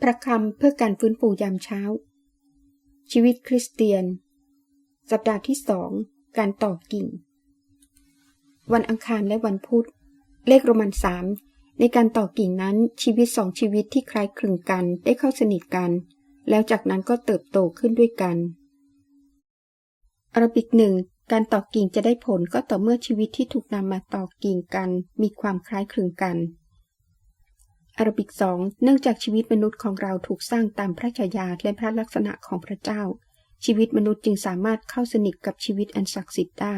พระคำเพื่อการฟื้นฟูยามเช้า ชีวิตคริสเตียน สัปดาห์ที่สองการต่อกิ่ง วันอังคารและวันพุธ เลขโรมันสามในการต่อกิ่งนั้นชีวิตสองชีวิตที่คล้ายคลึงกันได้เข้าสนิทกัน แล้วจากนั้นก็เติบโตขึ้นด้วยกันอารบิกหนึ่งการต่อกิ่งจะได้ผลก็ต่อเมื่อชีวิตที่ถูกนำมาต่อกิ่งกัน มีความคล้ายคลึงกัน อาราบิกสองเนื่องจากชีวิตมนุษย์ของเราถูกสร้างตามพระฉายาและพระลักษณะของพระเจ้า ชีวิตมนุษย์จึงสามารถเข้าสนิทกับชีวิตอันศักดิ์สิทธิ์ได้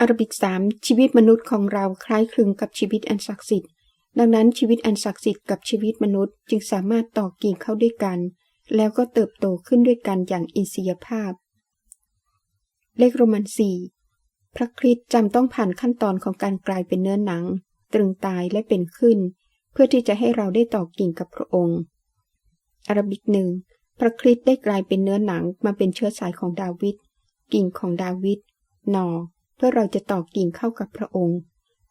อาราบิกสามชีวิตมนุษย์ของเราคล้ายคลึงกับชีวิตอันศักดิ์สิทธิ์ ดังนั้นชีวิตอันศักดิ์สิทธิ์กับชีวิตมนุษย์จึงสามารถต่อกิ่งเข้าด้วยกัน แล้วก็เติบโตขึ้นด้วยกันอย่างอินทรียภาพ เลขโรมันสี่พระคริสต์จำต้องผ่านขั้นตอนของการกลายเป็นเนื้อหนัง ตรึงตายและเป็นขึ้น เพื่อที่จะให้เราได้ต่อกิ่งกับพระองค์อาราบิกหนึ่งพระคริสต์ได้กลายเป็นเนื้อหนังมาเป็นเชื้อสายของดาวิดกิ่งของดาวิดหนอเพื่อเราจะต่อกิ่งเข้ากับพระองค์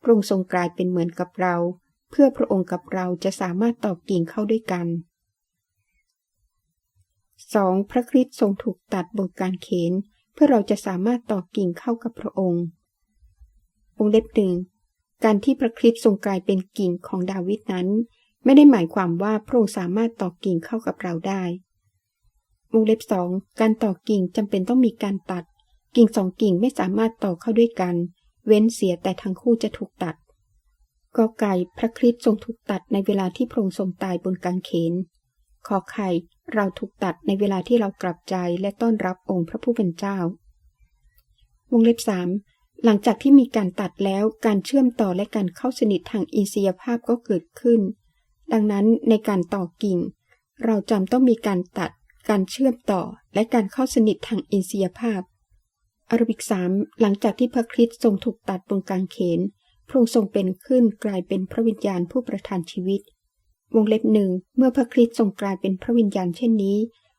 พระองค์ทรงกลายเป็นเหมือนกับเรา เพื่อพระองค์กับเราจะสามารถต่อกิ่งเข้าด้วยกัน 2. พระคริสต์ทรงถูกตัดบนการเขน เพื่อเราจะสามารถต่อกิ่งเข้ากับพระองค์องค์เล็บหนึ่ง การที่พระคริสต์ทรงกลายเป็นกิ่งของดาวิดนั้น ไม่ได้หมายความว่าพระองค์สามารถต่อกิ่งเข้ากับเราได้วงเล็บสองการต่อกิ่งจำเป็นต้องมีการตัด กิ่งสองกิ่งไม่สามารถต่อเข้าด้วยกัน เว้นเสียแต่ทั้งคู่จะถูกตัดกอไก่พระคริสต์ทรงถูกตัดในเวลาที่พระองค์ทรงตายบนกางเขนขอไข่เราถูกตัดในเวลาที่เรากลับใจและต้อนรับองค์พระผู้เป็นเจ้า วงเล็บสาม หลังจากที่มีการตัดแล้วการเชื่อมต่อและการเข้าสนิททางอินทรียภาพก็เกิดขึ้น ดังนั้นในการต่อกิ่ง เราจำต้องมีการตัด การเชื่อมต่อ และการเข้าสนิททางอินทรียภาพอารบิกสามหลังจากที่พระคริสต์ทรงถูกตัดบนกางเขน พระองค์ทรงเป็นขึ้นกลายเป็นพระวิญญาณผู้ประทานชีวิต วงเล็บหนึ่งเมื่อพระคริสต์ทรงกลายเป็นพระวิญญาณเช่นนี้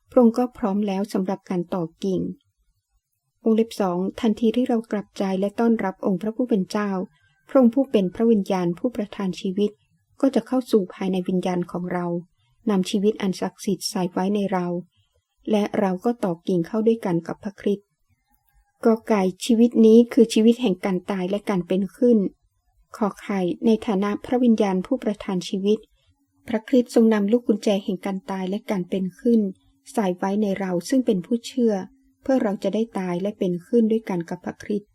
พระองค์ก็พร้อมแล้วสำหรับการต่อกิ่ง องเล็บสองทันทีที่เรากลับใจและต้อนรับองค์พระผู้เป็นเจ้า พระองค์ผู้เป็นพระวิญญาณผู้ประทานชีวิต ก็จะเข้าสู่ภายในวิญญาณของเรานำชีวิตอันศักดิ์สิทธิ์ใส่ไว้ในเรา และเราก็ต่อกิ่งเข้าด้วยกันกับพระคริสต์กอไก่ชีวิตนี้คือชีวิตแห่งการตายและการเป็นขึ้น ขอไข่ในฐานะพระวิญญาณผู้ประทานชีวิต พระคริสต์ทรงนำลูกกุญแจแห่งการตายและการเป็นขึ้น ใส่ไว้ในเราซึ่งเป็นผู้เชื่อ เพื่อเราจะได้ตายและเป็นขึ้นด้วยกันกับพระคริสต์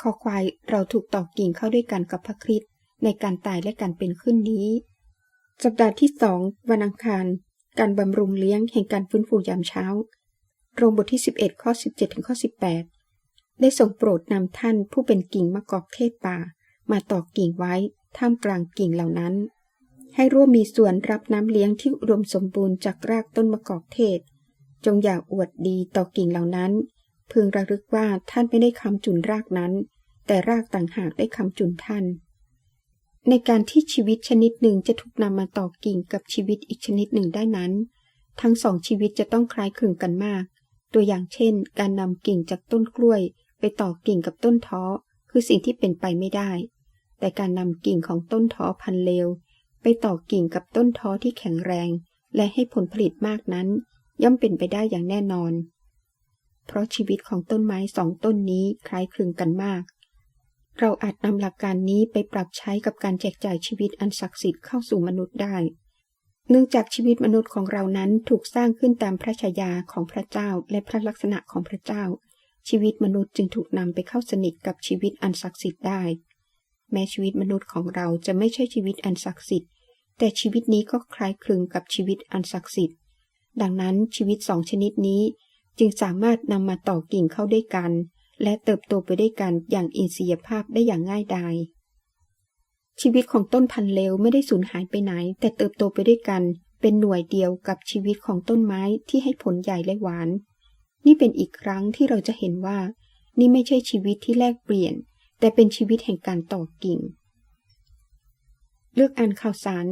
ขอควายเราถูกตอกกิ่งเข้าด้วยกันกับพระคริสต์ในการตายและการเป็นขึ้นนี้ สัปดาห์ที่สองวันอังคาร การบำรุงเลี้ยงแห่งการฟื้นฟูยามเช้า โรงบทที่ 11 ข้อ 17 ถึงข้อ 18 ได้ส่งโปรดนำท่านผู้เป็นกิ่งมะกอกเทศป่า มาตอกกิ่งไว้ท่ามกลางกิ่งเหล่านั้น ให้ร่วมมีส่วนรับน้ำเลี้ยงที่อุดมสมบูรณ์จากรากต้นมะกอกเทศ จงอย่าอวดดีต่อกิ่งเหล่านั้น พึงระลึกว่าท่านไม่ได้คำจุนรากนั้น แต่รากต่างหากได้คำจุนท่าน ในการที่ชีวิตชนิดหนึ่งจะถูกนำมาต่อกิ่งกับชีวิตอีกชนิดหนึ่งได้นั้น ทั้งสองชีวิตจะต้องคล้ายคลึงกันมาก ตัวอย่างเช่น การนำกิ่งจากต้นกล้วย ไปต่อกิ่งกับต้นท้อคือสิ่งที่เป็นไปไม่ได้ แต่การนำกิ่งของต้นท้อพันเลวไปต่อกิ่งกับต้นท้อที่แข็งแรง และให้ผลผลิตมากนั้น ย่อมเป็นไปได้อย่างแน่นอน เพราะชีวิตของต้นไม้สองต้นนี้คล้ายคลึงกันมาก เราอาจนำหลักการนี้ไปปรับใช้กับการแจกจ่ายชีวิตอันศักดิ์สิทธิ์เข้าสู่มนุษย์ได้ เนื่องจากชีวิตมนุษย์ของเรานั้นถูกสร้างขึ้นตามพระชายาของพระเจ้าและพระลักษณะของพระเจ้า ชีวิตมนุษย์จึงถูกนำไปเข้าสนิทกับชีวิตอันศักดิ์สิทธิ์ได้ แม้ชีวิตมนุษย์ของเราจะไม่ใช่ชีวิตอันศักดิ์สิทธิ์แต่ชีวิตนี้ก็คล้ายคลึงกับชีวิตอันศักดิ์สิทธิ์ ดังนั้นชีวิตสองชนิดนี้ จึงสามารถนำมาต่อกิ่งเข้าด้วยกัน และเติบโตไปด้วยกันอย่างอินทรียภาพได้อย่างง่ายดายชีวิตของต้นพันธุ์เลวไม่ได้สูญหายไปไหน แต่เติบโตไปด้วยกัน เป็นหน่วยเดียวกับชีวิตของต้นไม้ที่ให้ผลใหญ่และหวาน นี่เป็นอีกครั้งที่เราจะเห็นว่า นี่ไม่ใช่ชีวิตที่แลกเปลี่ยน แต่เป็นชีวิตแห่งการต่อกิ่ง เลือกอ่านข่าวสาร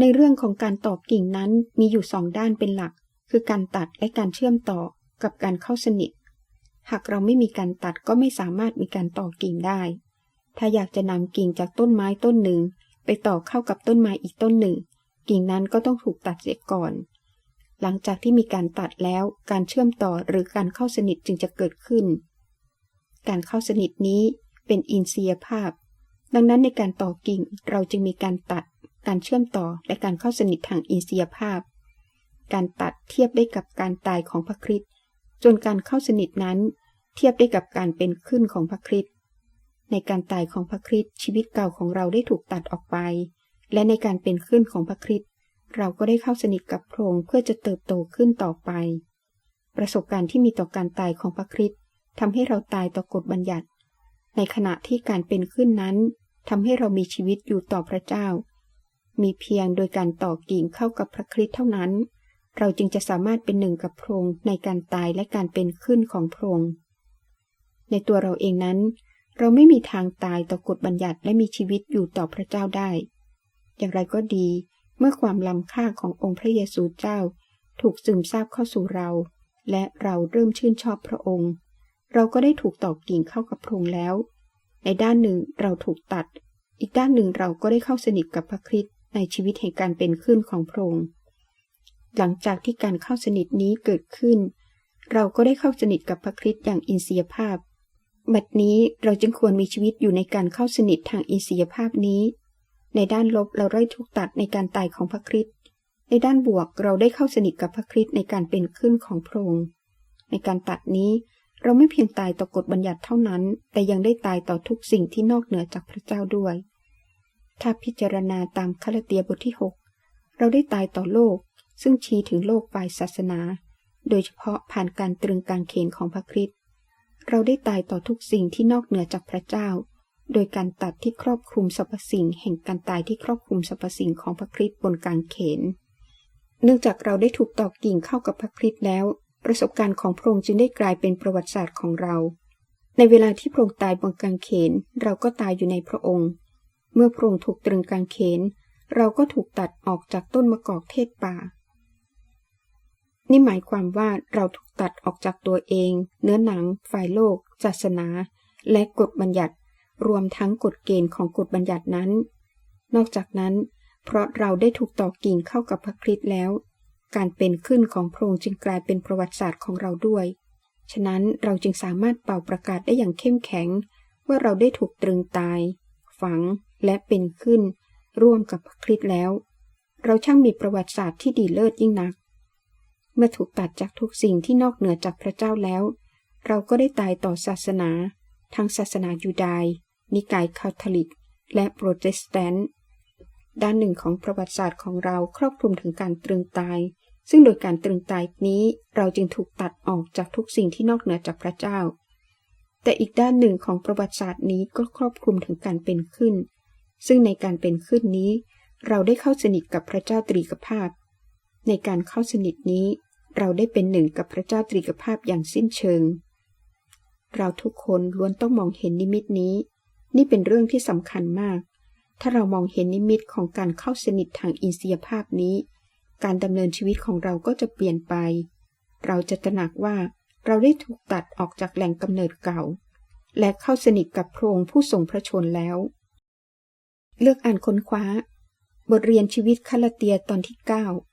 ในเรื่องของการตอกิ่งนั้นมีอยู่สองด้านเป็นหลัก คือการตัดและการเชื่อมต่อกับการเข้าสนิท หากเราไม่มีการตัดก็ไม่สามารถมีการต่อกิ่งได้ ถ้าอยากจะนำกิ่งจากต้นไม้ต้นหนึ่ง ไปต่อเข้ากับต้นไม้อีกต้นหนึ่ง กิ่งนั้นก็ต้องถูกตัดเสียก่อน หลังจากที่มีการตัดแล้วการเชื่อมต่อหรือการเข้าสนิทจึงจะเกิดขึ้น การเข้าสนิทนี้เป็นอินทรียภาพ ดังนั้นในการต่อกิ่งเราจึงมีการตัด การเชื่อมต่อและการเข้าสนิททางอินทรียภาพ การตัดเทียบได้กับการตายของพระคริสต์จนการเข้าสนิทนั้น เทียบได้กับการเป็นขึ้นของพระคริสต์ในการตายของพระคริสต์ชีวิตเก่าของเราได้ถูกตัดออกไป และในการเป็นขึ้นของพระคริสต์เราก็ได้เข้าสนิทกับพระองค์เพื่อจะเติบโตขึ้นต่อไป ประสบการณ์ที่มีต่อการตายของพระคริสต์ทำให้เราตายต่อกฎบัญญัติ ในขณะที่การเป็นขึ้นนั้นทำให้เรามีชีวิตอยู่ต่อพระเจ้า มีเพียงโดยการต่อกิ่งเข้ากับพระคริสต์เท่านั้น เราจึงจะสามารถเป็นหนึ่งกับพระองค์ในการตายและการเป็นขึ้นของพระองค์ในตัวเราเองนั้น เราไม่มีทางตายต่อกฎบัญญัติและมีชีวิตอยู่ต่อพระเจ้าได้ อย่างไรก็ดีเมื่อความล้ำค่าขององค์พระเยซูเจ้า ถูกซึมซาบเข้าสู่เรา และเราเริ่มชื่นชอบพระองค์ เราก็ได้ถูกตอกกิ่งเข้ากับพระองค์แล้ว ในด้านหนึ่งเราถูกตัด อีกด้านหนึ่งเราก็ได้เข้าสนิทกับพระคริสต์ ในชีวิตแห่งการเป็นขึ้นของพระองค์ หลังจากที่การเข้าสนิทนี้เกิดขึ้น เราก็ได้เข้าสนิทกับพระคริสต์อย่างอินทรียภาพ บัดนี้เราจึงควรมีชีวิตอยู่ในการเข้าสนิททางอินทรียภาพนี้ ในด้านลบเราได้ถูกตัดในการตายของพระคริสต์ ในด้านบวกเราได้เข้าสนิทกับพระคริสต์ในการเป็นขึ้นของพระองค์ ในการตัดนี้เราไม่เพียงตายต่อกฎบัญญัติเท่านั้น แต่ยังได้ตายต่อทุกสิ่งที่นอกเหนือจากพระเจ้าด้วย ถ้าพิจารณาตามคาลเตียบทที่ 6 เราได้ตายต่อโลก ซึ่งชี้ถึงโลกฝ่ายศาสนา โดยเฉพาะผ่านการตรึงกางเขนของพระคริสต์เราได้ตายต่อทุกสิ่งที่นอกเหนือจากพระเจ้า โดยการตัดที่ครอบคลุมสรรพสิ่ง แห่งการตายที่ครอบคลุมสรรพสิ่งของพระคริสต์บนกางเขน เนื่องจากเราได้ถูกตอกกิ่งเข้ากับพระคริสต์แล้ว ประสบการณ์ของพระองค์จึงได้กลายเป็นประวัติศาสตร์ของเรา ในเวลาที่พระองค์ตายบนกางเขน เราก็ตายอยู่ในพระองค์ เมื่อพระองค์ถูกตรึงกางเขน เราก็ถูกตัดออกจากต้นมะกอกเทศป่า นี่หมายความว่าเราถูกตัดออกจากตัวเอง เนื้อหนัง ฝ่ายโลก ศาสนา และกฎบัญญัติ รวมทั้งกฎเกณฑ์ของกฎบัญญัตินั้น นอกจากนั้น เพราะเราได้ถูกต่อกิ่งเข้ากับพระคริสต์แล้ว การเป็นขึ้นของพระองค์จึงกลายเป็นประวัติศาสตร์ของเราด้วย ฉะนั้นเราจึงสามารถเป่าประกาศได้อย่างเข้มแข็ง ว่าเราได้ถูกตรึงตาย ฝัง และเป็นขึ้น ร่วมกับพระคริสต์แล้ว เราช่างมีประวัติศาสตร์ที่ดีเลิศยิ่งนัก เมื่อถูกตัดจากทุกสิ่งที่นอกเหนือจากพระเจ้าแล้ว เราก็ได้ตายต่อศาสนา ทั้งศาสนายูดายนิกายคาทอลิก และโปรเตสแตนต์ด้านหนึ่งของประวัติศาสตร์ของเราครอบคลุมถึงการตรึงตาย ซึ่งโดยการตรึงตายนี้เราจึงถูกตัดออกจากทุกสิ่งที่นอกเหนือจากพระเจ้า แต่อีกด้านหนึ่งของประวัติศาสตร์นี้ก็ครอบคลุมถึงการเป็นขึ้น ซึ่งในการเป็นขึ้นนี้ เราได้เข้าสนิทกับพระเจ้าตรีกภาพ ในการเข้าสนิทนี้ เราได้เป็นหนึ่งกับพระเจ้าตรีกภาพอย่างสิ้นเชิง เราทุกคนล้วนต้องมองเห็นนิมิตนี้ นี่เป็นเรื่องที่สำคัญมาก ถ้าเรามองเห็นนิมิตของการเข้าสนิททางอินทรียภาพนี้ การดำเนินชีวิตของเราก็จะเปลี่ยนไป เราจะตระหนักว่าเราได้ถูกตัดออกจากแหล่งกำเนิดเก่า และเข้าสนิทกับพระองค์ผู้ทรงพระชนแล้ว เลือกอ่านค้นคว้า บทเรียนชีวิตคาลาเตียตอนที่9